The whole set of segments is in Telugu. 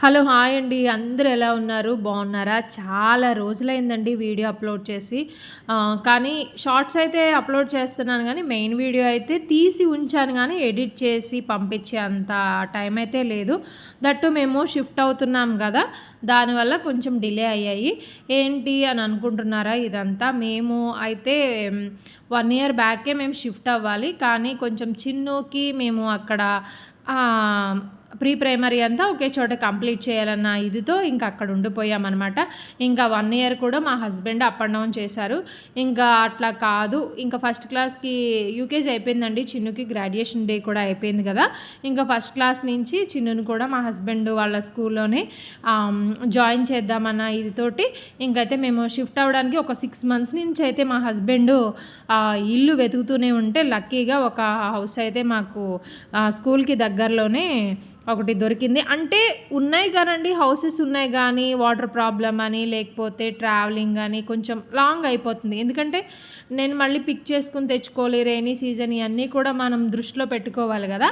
హలో హాయ్ అండి. అందరూ ఎలా ఉన్నారు? బాగున్నారా? చాలా రోజులైందండి వీడియో అప్లోడ్ చేసి. కానీ షార్ట్స్ అయితే అప్లోడ్ చేస్తున్నాను కానీ మెయిన్ వీడియో అయితే తీసి ఉంచాను కానీ ఎడిట్ చేసి పంపించే అంత టైం అయితే లేదు. దట్టు మేము షిఫ్ట్ అవుతున్నాం కదా. దానివల్ల కొంచెం డిలే అయ్యాయి. ఏంటి అని అనుకుంటున్నారా ఇదంతా? మేము అయితే వన్ ఇయర్ బ్యాకే మేము షిఫ్ట్ అవ్వాలి. కానీ కొంచెం చిన్నోకి మేము అక్కడ ప్రీ ప్రైమరీ అంతా ఒకే చోట కంప్లీట్ చేయాలన్న ఇదితో ఇంకా అక్కడ ఉండిపోయామన్నమాట. ఇంకా వన్ ఇయర్ కూడా మా హస్బెండ్ అప్ అండ్ డౌన్ చేశారు. ఇంకా అట్లా కాదు. ఇంకా ఫస్ట్ క్లాస్కి యూకేజీ అయిపోయిందండి. చిన్నుకి గ్రాడ్యుయేషన్ డే కూడా అయిపోయింది కదా. ఇంకా ఫస్ట్ క్లాస్ నుంచి చిన్నుని కూడా మా హస్బెండ్ వాళ్ళ స్కూల్లోనే జాయిన్ చేద్దామన్న ఇదితోటి ఇంకైతే మేము షిఫ్ట్ అవ్వడానికి ఒక సిక్స్ మంత్స్ నుంచి అయితే మా హస్బెండ్ ఇల్లు వెతుకుతూనే ఉంటే లక్కీగా ఒక హౌస్ అయితే మాకు స్కూల్కి దగ్గరలోనే ఒకటి దొరికింది. అంటే ఉన్నాయి కానండి హౌసెస్ ఉన్నాయి కానీ వాటర్ ప్రాబ్లం అని లేకపోతే ట్రావెలింగ్ అని కొంచెం లాంగ్ అయిపోతుంది. ఎందుకంటే నేను మళ్ళీ పిక్ చేసుకుని తెచ్చుకోవాలి రైనీ సీజన్ ఇవన్నీ కూడా మనం దృష్టిలో పెట్టుకోవాలి కదా.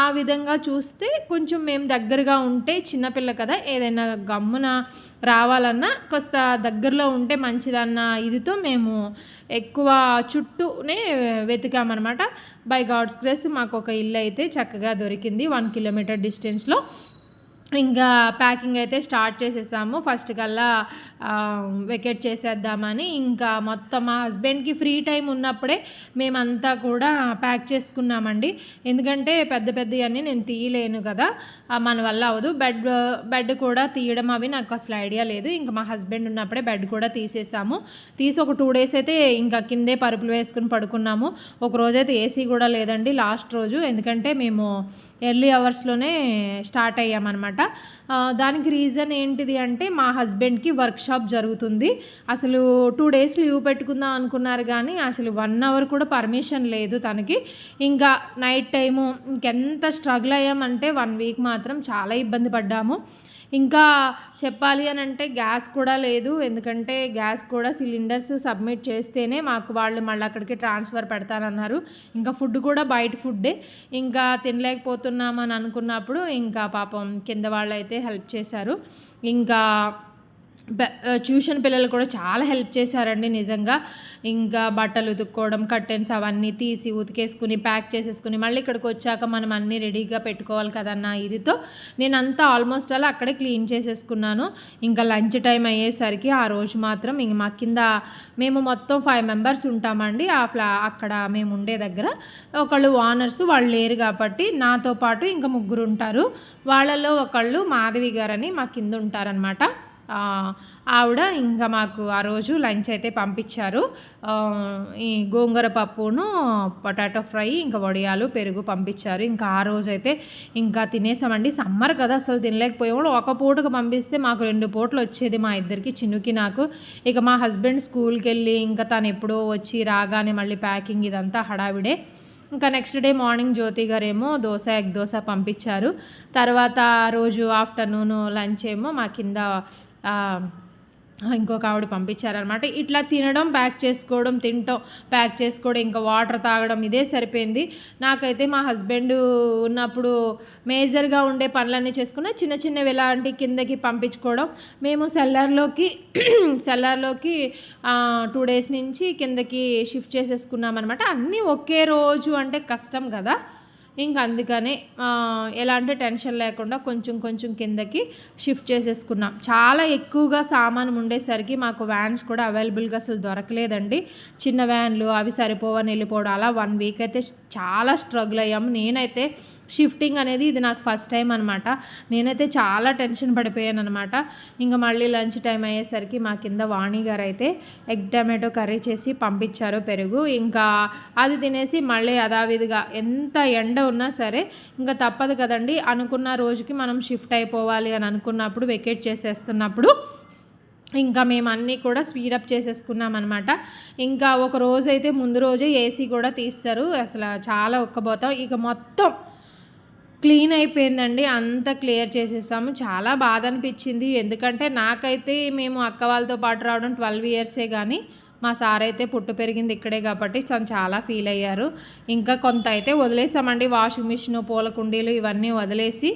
ఆ విధంగా చూస్తే కొంచెం మేము దగ్గరగా ఉంటే చిన్నపిల్ల కదా ఏదైనా గమ్మున రావాలన్నా కాస్త దగ్గరలో ఉంటే మంచిదన్న ఇదితో మేము ఎక్కువ చుట్టూనే వెతికామన్నమాట. బై గాడ్స్ గ్రేస్ మాకు ఒక ఇల్లు అయితే చక్కగా దొరికింది వన్ కిలోమీటర్ డిస్టెన్స్లో. ఇంకా ప్యాకింగ్ అయితే స్టార్ట్ చేసేసాము. ఫస్ట్ కల్లా వెకెట్ చేసేద్దామని ఇంకా మొత్తం మా హస్బెండ్కి ఫ్రీ టైం ఉన్నప్పుడే మేమంతా కూడా ప్యాక్ చేసుకున్నామండి. ఎందుకంటే పెద్ద పెద్దవన్నీ నేను తీయలేను కదా. మన వల్ల అవ్వదు. బెడ్ బెడ్ కూడా తీయడం అవి నాకు అసలు ఐడియా లేదు. ఇంకా మా హస్బెండ్ ఉన్నప్పుడే బెడ్ కూడా తీసేసాము. తీసి ఒక టూ డేస్ అయితే ఇంకా కిందే పరుపులు వేసుకుని పడుకున్నాము. ఒక రోజైతే ఏసీ కూడా లేదండి లాస్ట్ రోజు. ఎందుకంటే మేము ఎర్లీ అవర్స్లోనే స్టార్ట్ అయ్యామన్నమాట. దానికి రీజన్ ఏంటిది అంటే మా హస్బెండ్కి వర్క్షాప్ జరుగుతుంది. అసలు టూ డేస్ లీవ్ పెట్టుకుందాం అనుకున్నారు కానీ అసలు వన్ అవర్ కూడా పర్మిషన్ లేదు తనకి. ఇంకా నైట్ టైము ఇంకెంత స్ట్రగుల్ అయ్యామంటే వన్ వీక్ మా మాత్రం చాలా ఇబ్బంది పడ్డాము. ఇంకా చెప్పాలి అని అంటే గ్యాస్ కూడా లేదు. ఎందుకంటే గ్యాస్ కూడా సిలిండర్స్ సబ్మిట్ చేస్తేనే మాకు వాళ్ళు మళ్ళీ అక్కడికి ట్రాన్స్ఫర్ పెడతానన్నారు. ఇంకా ఫుడ్ కూడా బయట ఫుడ్డే. ఇంకా తినలేకపోతున్నామని అనుకున్నప్పుడు ఇంకా పాపం కింద వాళ్ళు అయితే హెల్ప్ చేశారు. ఇంకా ట్యూషన్ పిల్లలు కూడా చాలా హెల్ప్ చేశారండి నిజంగా. ఇంకా బట్టలు ఉతుక్కోవడం కర్టెన్స్ అవన్నీ తీసి ఉతికేసుకుని ప్యాక్ చేసేసుకుని మళ్ళీ ఇక్కడికి వచ్చాక మనం అన్నీ రెడీగా పెట్టుకోవాలి కదన్న ఇదితో. నేను అంతా ఆల్మోస్ట్ అలా అక్కడే క్లీన్ చేసేసుకున్నాను. ఇంకా లంచ్ టైం అయ్యేసరికి ఆ రోజు మాత్రం ఇంక మా కింద మేము మొత్తం ఫైవ్ మెంబర్స్ ఉంటామండి. ఆ ఫ్లా అక్కడ మేము ఉండే దగ్గర ఒకళ్ళు ఓనర్స్ వాళ్ళు లేరు కాబట్టి నాతో పాటు ఇంకా ముగ్గురు ఉంటారు. వాళ్ళలో ఒకళ్ళు మాధవి గారని మా కింద ఉంటారనమాట ఆవిడ ఇంకా మాకు ఆ రోజు లంచ్ అయితే పంపించారు. ఈ గోంగూర పప్పును పొటాటో ఫ్రై ఇంకా వడియాలు పెరుగు పంపించారు. ఇంకా ఆ రోజు అయితే ఇంకా తినేసామండి. సమ్మర్ కదా అసలు తినలేకపోయాము. ఒక పూటకు పంపిస్తే మాకు రెండు పూటలు వచ్చేది మా ఇద్దరికి చిన్నుకి నాకు. ఇక మా హస్బెండ్ స్కూల్కి వెళ్ళి ఇంకా తను ఎప్పుడో వచ్చి రాగానే మళ్ళీ ప్యాకింగ్ ఇదంతా హడావిడే. ఇంకా నెక్స్ట్ డే మార్నింగ్ జ్యోతి గారేమో దోశ ఎగ్ దోశ పంపించారు. తర్వాత రోజు ఆఫ్టర్నూన్ లంచ్ ఏమో మా కింద ఇంకొక ఆవిడ పంపించారనమాట ఇట్లా తినడం ప్యాక్ చేసుకోవడం తినటం ప్యాక్ చేసుకోవడం ఇంకా వాటర్ తాగడం ఇదే సరిపోయింది. నాకైతే మా హస్బెండ్ ఉన్నప్పుడు మేజర్గా ఉండే పనులన్నీ చేసుకున్న చిన్న చిన్నవి ఎలాంటి కిందకి పంపించుకోవడం. మేము సెల్లర్లోకి సెల్లర్లోకి టూ డేస్ నుంచి కిందకి షిఫ్ట్ చేసేసుకున్నాం అనమాట అన్నీ ఒకే రోజు అంటే కష్టం కదా. ఇంకా అందుకనే ఎలాంటి టెన్షన్ లేకుండా కొంచెం కొంచెం కిందకి షిఫ్ట్ చేసేసుకున్నాం. చాలా ఎక్కువగా సామాను ఉండేసరికి మాకు వ్యాన్స్ కూడా అవైలబుల్గా అసలు దొరకలేదండి. చిన్న వ్యాన్లు అవి సరిపోవని వెళ్ళిపోవడం అలా వన్ వీక్ అయితే చాలా స్ట్రగుల్ అయ్యాము నేనైతే షిఫ్టింగ్ అనేది ఇది నాకు ఫస్ట్ టైం అనమాట నేనైతే చాలా టెన్షన్ పడిపోయాను అనమాట ఇంకా మళ్ళీ లంచ్ టైం అయ్యేసరికి మా కింద వాణి గారు అయితే ఎగ్ టమాటో కర్రీ చేసి పంపించారు పెరుగు. ఇంకా అది తినేసి మళ్ళీ యథావిధిగా ఎంత ఎండ ఉన్నా సరే ఇంకా తప్పదు కదండి. అనుకున్న రోజుకి మనం షిఫ్ట్ అయిపోవాలి అని అనుకున్నప్పుడు వెకేట్ చేసేస్తున్నప్పుడు ఇంకా మేము అన్నీ కూడా స్పీడప్ చేసేసుకున్నాం అనమాట ఇంకా ఒక రోజైతే ముందు రోజే ఏసీ కూడా తీస్తారు. అసలు చాలా ఒక్కబోతాం ఇక మొత్తం క్లీన్ అయిపోయిందండి అంత క్లియర్ చేసేసాము. చాలా బాధ అనిపించింది ఎందుకంటే నాకైతే మేము అక్క వాళ్ళతో పాటు రావడం ట్వెల్వ్ ఇయర్సే కానీ మా సార్ అయితే పుట్టు పెరిగింది ఇక్కడే కాబట్టి తను చాలా ఫీల్ అయ్యారు. ఇంకా కొంత అయితే వదిలేసామండి. వాషింగ్ మిషన్ పూల కుండీలు ఇవన్నీ వదిలేసి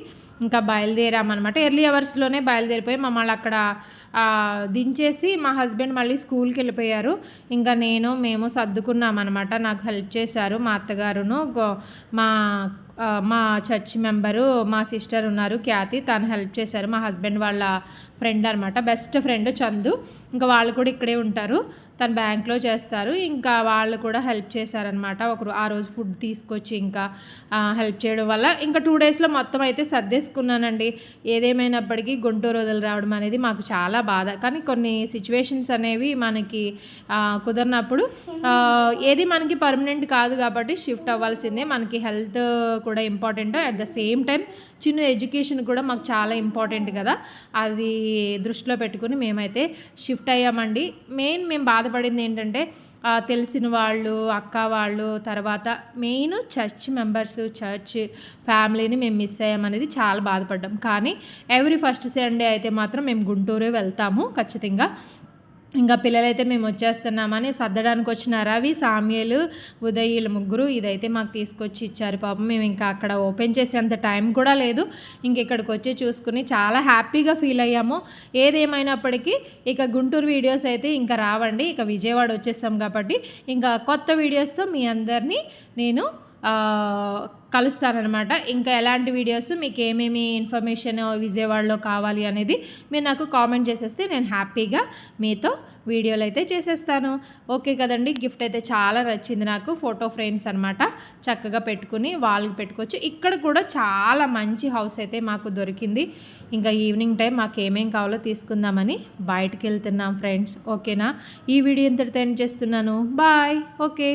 ఇంకా బయలుదేరామన్నమాట. ఎర్లీ అవర్స్లోనే బయలుదేరిపోయి మమ్మల్ని అక్కడ దించేసి మా హస్బెండ్ మళ్ళీ స్కూల్కి వెళ్ళిపోయారు. ఇంకా నేను మేము సర్దుకున్నాం అనమాట నాకు హెల్ప్ చేశారు మా అత్తగారును. మా మా చర్చ్ మెంబరు మా సిస్టర్ ఉన్నారు ఖ్యాతి. తను హెల్ప్ చేశారు. మా హస్బెండ్ వాళ్ళ ఫ్రెండ్ అనమాట బెస్ట్ ఫ్రెండ్ చందు. ఇంకా వాళ్ళు కూడా ఇక్కడే ఉంటారు. తను బ్యాంక్లో చేస్తారు. ఇంకా వాళ్ళు కూడా హెల్ప్ చేశారనమాట. ఒకరు ఆ రోజు ఫుడ్ తీసుకొచ్చి ఇంకా హెల్ప్ చేయడం వల్ల. ఇంకా టూ డేస్లో మొత్తం అయితే సర్దేసుకున్నానండి. ఏదేమైనప్పటికీ గుంటూరు వదిలి రావడం అనేది మాకు చాలా బాధ. కానీ కొన్ని సిచ్యువేషన్స్ అనేవి మనకి కుదరినప్పుడు ఏది మనకి పర్మనెంట్ కాదు కాబట్టి షిఫ్ట్ అవ్వాల్సిందే. మనకి హెల్త్ కూడా important. At the same time చిన్న ఎడ్యుకేషన్ కూడా మాకు చాలా ఇంపార్టెంట్ కదా. అది దృష్టిలో పెట్టుకుని మేమైతే షిఫ్ట్ అయ్యామండి. మెయిన్ మేము బాధపడింది ఏంటంటే తెలిసిన వాళ్ళు అక్క వాళ్ళు తర్వాత మెయిన్ చర్చ్ మెంబర్స్ చర్చ్ ఫ్యామిలీని మేము మిస్ అయ్యామనేది చాలా బాధపడ్డాం. కానీ ఎవ్రీ ఫస్ట్ సండే అయితే మాత్రం మేము గుంటూరు వెళ్తాము ఖచ్చితంగా. ఇంకా పిల్లలైతే మేము వచ్చేస్తున్నామని సర్దడానికి వచ్చిన రవి సామ్యలు ఉదయులు ముగ్గురు ఇదైతే మాకు తీసుకొచ్చి ఇచ్చారు. పాపం మేము ఇంకా అక్కడ ఓపెన్ చేసేంత టైం కూడా లేదు. ఇంక ఇక్కడికి వచ్చి చూసుకుని చాలా హ్యాపీగా ఫీల్ అయ్యాము. ఏదేమైనప్పటికీ ఇక గుంటూరు వీడియోస్ అయితే ఇంకా రావండి. ఇక విజయవాడ వచ్చేసాం కాబట్టి ఇంకా కొత్త వీడియోస్తో మీ అందరినీ నేను కలుస్తారనమాట ఇంకా ఎలాంటి వీడియోస్ మీకు ఏమేమి ఇన్ఫర్మేషన్ విజయవాడలో కావాలి అనేది మీరు నాకు కామెంట్ చేసేస్తే నేను హ్యాపీగా మీతో వీడియోలు అయితే చేసేస్తాను. ఓకే కదండి? గిఫ్ట్ అయితే చాలా నచ్చింది నాకు. ఫోటో ఫ్రేమ్స్ అనమాట చక్కగా పెట్టుకుని వాళ్ళకి పెట్టుకోవచ్చు. ఇక్కడ కూడా చాలా మంచి హౌస్ అయితే మాకు దొరికింది. ఇంకా ఈవినింగ్ టైం మాకు ఏమేం కావాలో తీసుకుందామని బయటకు వెళ్తున్నాం ఫ్రెండ్స్ ఓకేనా ఈ వీడియో ఇంతటితో ఎండ్ చేస్తున్నాను. Bye okay